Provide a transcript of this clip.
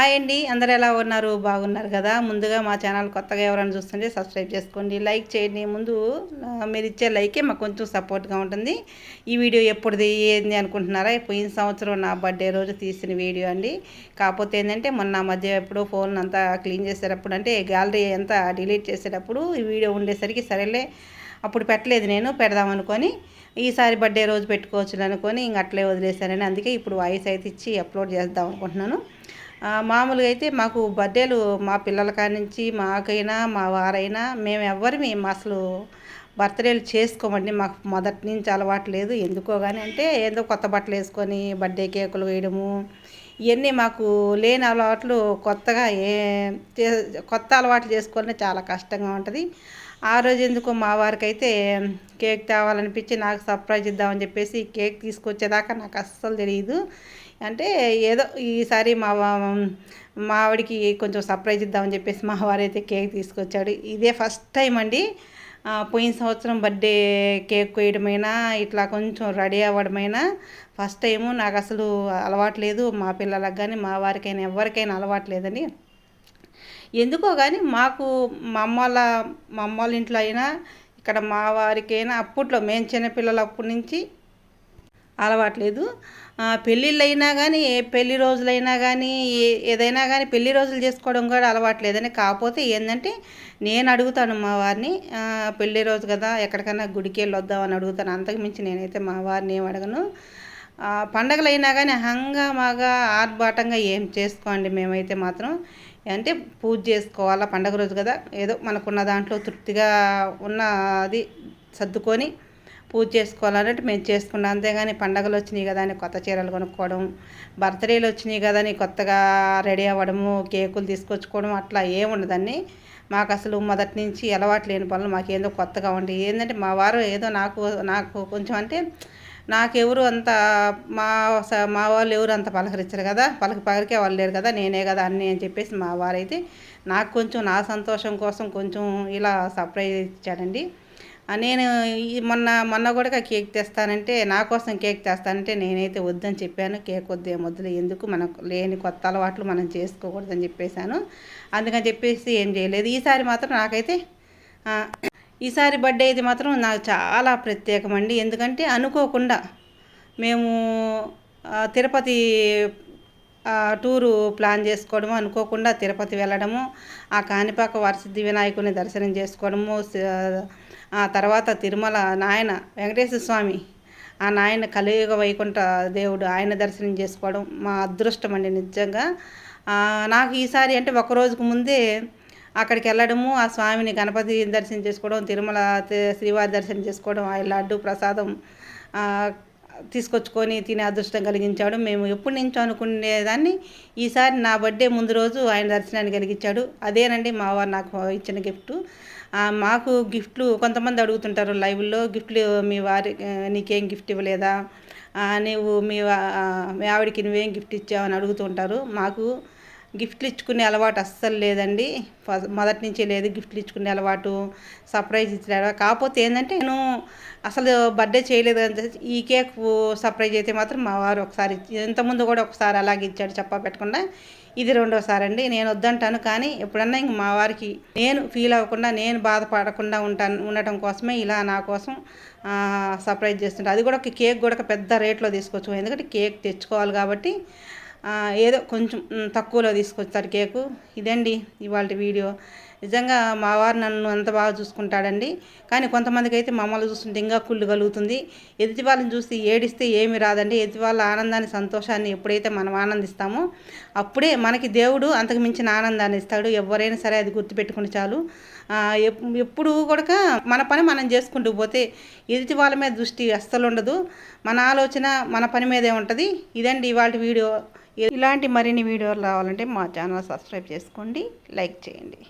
Hi అండి. అందరు ఎలా ఉన్నారు? బాగున్నారు కదా? ముందుగా మా ఛానల్ కొత్తగా ఎవరైనా చూస్తుంటే సబ్స్క్రైబ్ చేసుకోండి. లైక్ చేయండి. ముందు మీరు ఇచ్చే లైకే మాకు కొంచెం సపోర్ట్గా ఉంటుంది. ఈ వీడియో ఎప్పుడుది ఏంది అనుకుంటున్నారా? పోయిన సంవత్సరం నా బర్త్డే రోజు తీసిన వీడియో అండి. కాకపోతే ఏంటంటే మొన్న మధ్య ఎప్పుడో ఫోన్ అంతా క్లీన్ చేసేటప్పుడు అంటే గ్యాలరీ అంతా డిలీట్ చేసేటప్పుడు ఈ వీడియో ఉండేసరికి సరేలే అప్పుడు పెట్టలేదు నేను పెడదామనుకొని ఈసారి బర్త్డే రోజు పెట్టుకోవచ్చు అనుకొని ఇంక అట్లే వదిలేశానని అందుకే ఇప్పుడు వాయిస్ అయితే ఇచ్చి అప్లోడ్ చేద్దాం అనుకుంటున్నాను. మామూలుగా అయితే మాకు బర్త్డేలు మా పిల్లల కాడి నుంచి మాకైనా మా వారైనా మేము ఎవ్వరిమి అసలు బర్త్డేలు చేసుకోమండి. మాకు మొదటి నుంచి అలవాటు లేదు. ఎందుకో కానీ అంటే ఏదో కొత్త బట్టలు వేసుకొని బర్త్డే కేకులు వేయడము ఇవన్నీ మాకు లేని అలవాట్లు కొత్తగా ఏ చే- కొత్త అలవాట్లు చేసుకోవాలంటే చాలా కష్టంగా ఉంటుంది. ఆ రోజు ఎందుకో మా వారికి అయితే కేక్ తేవాలనిపించి నాకు సర్ప్రైజ్ ఇద్దామని చెప్పేసి కేక్ తీసుకొచ్చేదాకా నాకు అస్సలు తెలియదు అంటే ఏదో ఈసారి మా మావిడికి కొంచెం సర్ప్రైజ్ ఇద్దామని చెప్పేసి మా వారైతే కేక్ తీసుకొచ్చాడు. ఇదే ఫస్ట్ టైం అండి. పోయిన సంవత్సరం బర్త్డే కేక్ కోయడమైనా ఇట్లా కొంచెం రెడీ అవ్వడమైనా ఫస్ట్ టైము నాకు అసలు అలవాటు లేదు. మా పిల్లలకు కానీ మా వారికైనా ఎవరికైనా అలవాటు ఎందుకో కానీ మాకు మా అమ్మ వాళ్ళ మా అమ్మ వాళ్ళ ఇంట్లో అయినా ఇక్కడ మా వారికైనా అప్పట్లో మేము చిన్నపిల్లలు అప్పటి నుంచి అలవాట్లేదు. ఆ, పెళ్ళిళ్ళు అయినా కానీ ఏ పెళ్ళి రోజులైనా కానీ ఏ- ఏదైనా కానీ పెళ్ళి రోజులు చేసుకోవడం కూడా అలవాట్లేదని. కాకపోతే ఏంటంటే నేను అడుగుతాను మా వారిని పెళ్ళి రోజు కదా ఎక్కడికైనా గుడికి వెళ్ళి వద్దామని అడుగుతాను. అంతకు మించి నేనైతే మా వారిని ఏం అడగను. పండగలైనా కానీ హంగామాగా ఆర్భాటంగా ఏం చేసుకోండి మేమైతే మాత్రం. అంటే పూజ చేసుకోవాలా పండగ రోజు కదా ఏదో మనకున్న దాంట్లో తృప్తిగా ఉన్న అది సర్దుకొని పూజ చేసుకోవాలన్నట్టు మేము చేసుకున్నాం. అంతేగాని పండగలు వచ్చినాయి కదా అని కొత్త చీరలు కొనుక్కోవడం బర్త్డేలు వచ్చినాయి కదా అని కొత్తగా రెడీ అవ్వడము కేకులు తీసుకొచ్చుకోవడం అట్లా ఏముండదండి మాకు అసలు మొదటి నుంచి అలవాటు లేని పనులు మాకేందో కొత్తగా ఉండి ఏంటంటే మా వారు ఏదో నాకు నాకు కొంచెం అంటే నాకెవరు అంత మా స- మా వాళ్ళు ఎవరు అంత పలకరించరు కదా పలక పలికే వాళ్ళు లేరు కదా నేనే కదా అన్నీ అని చెప్పేసి మా వారైతే నాకు కొంచెం నా సంతోషం కోసం కొంచెం ఇలా సర్ప్రైజ్ ఇచ్చాడండి నేను ఈ మొన్న మొన్న కూడా కేక్ తెస్తానంటే నా కోసం కేక్ తెస్తానంటే నేనైతే వద్దని చెప్పాను. కేక్ వద్దు ఏం వద్దులే ఎందుకు మనకు లేని కొత్త అలవాట్లు మనం చేసుకోకూడదని చెప్పేశాను. అందుకని చెప్పేసి ఏం చేయలేదు. ఈసారి మాత్రం నాకైతే ఈసారి బర్త్డే అయితే మాత్రం నాకు చాలా ప్రత్యేకమండి ఎందుకంటే అనుకోకుండా మేము తిరుపతి టూరు ప్లాన్ చేసుకోవడము అనుకోకుండా తిరుపతి వెళ్ళడము ఆ కాణిపాక వరసిద్ధి వినాయకుని దర్శనం చేసుకోవడము ఆ తర్వాత తిరుమల నాయన వెంకటేశ్వర స్వామి ఆ నాయన కలియుగ వైకుంఠ దేవుడు ఆయన దర్శనం చేసుకోవడం మా అదృష్టం అండి నిజంగా. నాకు ఈసారి అంటే ఒక రోజుకు ముందే అక్కడికి వెళ్ళడము ఆ స్వామిని గణపతి దర్శనం చేసుకోవడం తిరుమల శ్రీవారి దర్శనం చేసుకోవడం ఆ లడ్డు ప్రసాదం తీసుకొచ్చుకొని తినే అదృష్టం కలిగించాడు. మేము ఎప్పటి నుంచో అనుకునేదాన్ని ఈసారి నా బర్త్డే ముందు రోజు ఆయన దర్శనాన్ని కలిగించాడు అదేనండి మా వారు నాకు ఇచ్చిన గిఫ్ట్ మాకు గిఫ్ట్లు కొంతమంది అడుగుతుంటారు లైవ్లో గిఫ్ట్లు మీ వారి నీకేం గిఫ్ట్ ఇవ్వలేదా? నువ్వు నీవు మీ మీ ఆవిడకి నువ్వేం గిఫ్ట్ ఇచ్చావని అడుగుతుంటారు మాకు గిఫ్ట్లు ఇచ్చుకునే అలవాటు అస్సలు లేదండి. మొదటి నుంచి లేదు గిఫ్ట్లు ఇచ్చుకునే అలవాటు సర్ప్రైజ్ ఇచ్చిన అలవాటు. కాకపోతే ఏంటంటే నేను అసలు బర్త్డే చేయలేదు అని ఈ కేక్ సర్ప్రైజ్ అయితే మాత్రం మా వారు ఒకసారి ఇంతకుముందు కూడా ఒకసారి అలాగే ఇచ్చాడు చెప్పా పెట్టకుండా. ఇది రెండోసారి అండి. నేను వద్దంటాను కానీ ఎప్పుడన్నా ఇంక మా వారికి నేను ఫీల్ అవ్వకుండా నేను బాధపడకుండా ఉంటాను. ఉండటం కోసమే ఇలా నా కోసం సర్ప్రైజ్ చేస్తుంటాను అది కూడా ఒక కేక్ కూడా ఒక పెద్ద రేట్లో తీసుకోవచ్చు ఎందుకంటే కేక్ తెచ్చుకోవాలి కాబట్టి ఏదో కొంచెం తక్కువలో తీసుకొచ్చారు కేకు. ఇదండి ఇవాళ వీడియో. నిజంగా మా వారు నన్ను అంత బాగా చూసుకుంటాడండి. కానీ కొంతమందికి అయితే మమ్మల్ని చూస్తుంటే ఇంకా కుళ్ళు కలుగుతుంది. ఎదుటి వాళ్ళని చూసి ఏడిస్తే ఏమి రాదండి. ఎదుటి వాళ్ళ ఆనందాన్ని సంతోషాన్ని ఎప్పుడైతే మనం ఆనందిస్తామో అప్పుడే మనకి దేవుడు అంతకు మించిన ఆనందాన్ని ఇస్తాడు. ఎవరైనా సరే అది గుర్తుపెట్టుకుని చాలు. ఎప్పుడు కూడా మన పని మనం చేసుకుంటూ పోతే ఎదుటి వాళ్ళ మీద దృష్టి అస్సలు ఉండదు. మన ఆలోచన మన పని మీదే ఉంటుంది. ఇదండి ఇవాళ వీడియో. ఇలాంటి మరిన్ని వీడియోలు రావాలంటే మా ఛానల్ సబ్స్క్రైబ్ చేసుకోండి లైక్ చేయండి.